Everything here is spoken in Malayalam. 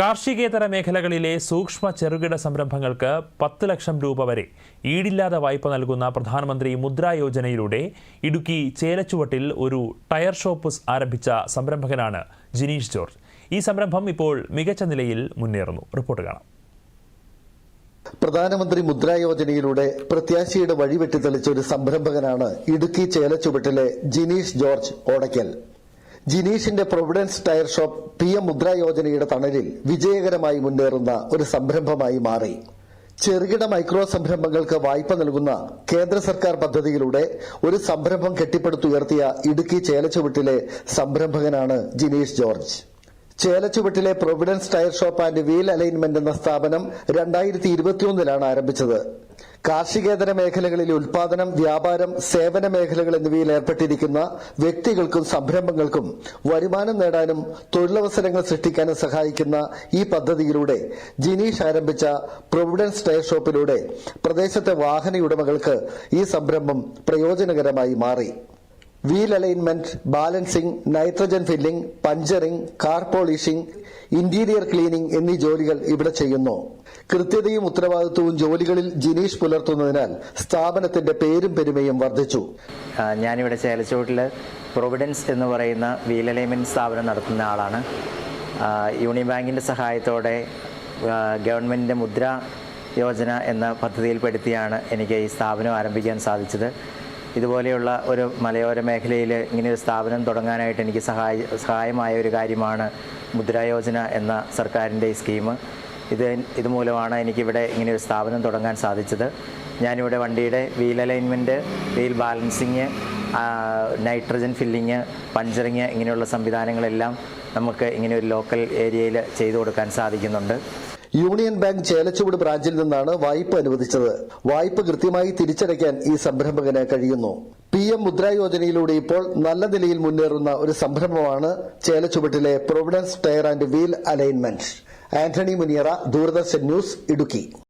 കാർഷികേതര മേഖലകളിലെ സൂക്ഷ്മ ചെറുകിട സംരംഭങ്ങൾക്ക് പത്ത് ലക്ഷം രൂപ വരെ ഈടില്ലാതെ വായ്പ നൽകുന്ന പ്രധാനമന്ത്രി മുദ്രാ യോജനയിലൂടെ ഇടുക്കി ചേലച്ചുവട്ടിൽ ഒരു ടയർ ഷോപ്പ് ആരംഭിച്ച സംരംഭകനാണ് ജിനീഷ് ജോർജ്. ഈ സംരംഭം ഇപ്പോൾ മികച്ച നിലയിൽ മുന്നേറുന്നു. റിപ്പോർട്ട് കാണാം. പ്രധാനമന്ത്രി മുദ്രാ യോജനയിലൂടെ പ്രത്യാശയുടെ വഴി വെട്ടിത്തെളിച്ച ഒരു സംരംഭകനാണ് ഇടുക്കി ചേലച്ചുവട്ടിലെ Jineesh George Odakkal. ജിനീഷിന്റെ providence tyre shop P M Mudra യോജനയുടെ തണലിൽ വിജയകരമായി മുന്നേറുന്ന ഒരു സംരംഭമായി മാറി. ചെറുകിട മൈക്രോ സംരംഭങ്ങൾക്ക് വായ്പ നൽകുന്ന കേന്ദ്ര സർക്കാർ പദ്ധതിയിലൂടെ ഒരു സംരംഭം കെട്ടിപ്പടുത്തുയർത്തിയ ഇടുക്കി ചേലച്ചുവട്ടിലെ സംരംഭകനാണ് Jineesh George. ചേലച്ചുവട്ടിലെ providence tyre shop and wheel alignment എന്ന സ്ഥാപനം രണ്ടായിരത്തി ഇരുപത്തിയൊന്നിലാണ് ആരംഭിച്ചത്. കാർഷികേതര മേഖലകളിൽ ഉൽപാദനം വ്യാപാരം സേവന മേഖലകൾ എന്നിവയിൽ ഏർപ്പെട്ടിരിക്കുന്ന വ്യക്തികൾക്കും സംരംഭങ്ങൾക്കും വരുമാനം നേടാനും തൊഴിലവസരങ്ങൾ സൃഷ്ടിക്കാനും സഹായിക്കുന്ന ഈ പദ്ധതിയിലൂടെ ജിനീഷ് ആരംഭിച്ച പ്രൊവിഡൻസ് ടയർ ഷോപ്പിലൂടെ പ്രദേശത്തെ വാഹന ഉടമകൾക്ക് ഈ സംരംഭം പ്രയോജനകരമായി മാറി. Wheel alignment balancing nitrogen filling puncturing car polishing interior cleaning എന്നീ ജോലികൾ ഇവിടെ ചെയ്യുന്നു. കൃത്യതയും ഉത്തരവാദിത്വവും ജോലികളിൽ ജിനീഷ് പുലർത്തുന്നതിനാൽ സ്ഥാപനത്തിന്റെ പേരും പെരുമയും വർദ്ധിച്ചു. ഞാനിവിടെ ചേലച്ചോട്ടിൽ പ്രൊവിഡൻസ് എന്ന് പറയുന്ന വീൽ അലൈൻമെന്റ് സ്ഥാപനം നടത്തുന്ന ആളാണ്. യൂണിയൻ ബാങ്കിന്റെ സഹായത്തോടെ ഗവൺമെന്റിന്റെ മുദ്ര യോജന എന്ന പദ്ധതിയിൽപ്പെടുത്തിയാണ് എനിക്ക് ഈ സ്ഥാപനം ആരംഭിക്കാൻ സാധിച്ചത്. ഇതുപോലെയുള്ള ഒരു മലയോര മേഖലയിൽ ഇങ്ങനെ ഒരു സ്ഥാപനം തുടങ്ങാനായിട്ട് എനിക്ക് സഹായ സഹായമായ ഒരു കാര്യമാണ് മുദ്രാ യോജന എന്ന സർക്കാരിന്റെ ഈ സ്കീം ഇത് ഇതുമൂലമാണ് എനിക്കിവിടെ ഇങ്ങനെ ഒരു സ്ഥാപനം തുടങ്ങാൻ സാധിച്ചത്. ഞാനിവിടെ വണ്ടിയുടെ wheel alignment wheel balancing nitrogen filling puncturing ഇങ്ങനെയുള്ള സംവിധാനങ്ങളെല്ലാം നമുക്ക് ഇങ്ങനെ ഒരു ലോക്കൽ ഏരിയയിൽ ചെയ്തു കൊടുക്കാൻ സാധിക്കുന്നുണ്ട്. യൂണിയൻ ബാങ്ക് ചേലച്ചുവട് ബ്രാഞ്ചിൽ നിന്നാണ് വായ്പ അനുവദിച്ചത്. വായ്പ കൃത്യമായി തിരിച്ചടയ്ക്കാൻ ഈ സംരംഭകന് കഴിയുന്നു. പി എം മുദ്രായോജനയിലൂടെ ഇപ്പോൾ നല്ല നിലയിൽ മുന്നേറുന്ന ഒരു സംരംഭമാണ് ചേലച്ചുവട്ടിലെ providence tyre and wheel alignment Antony Muniyara Doordarshan news Idukki.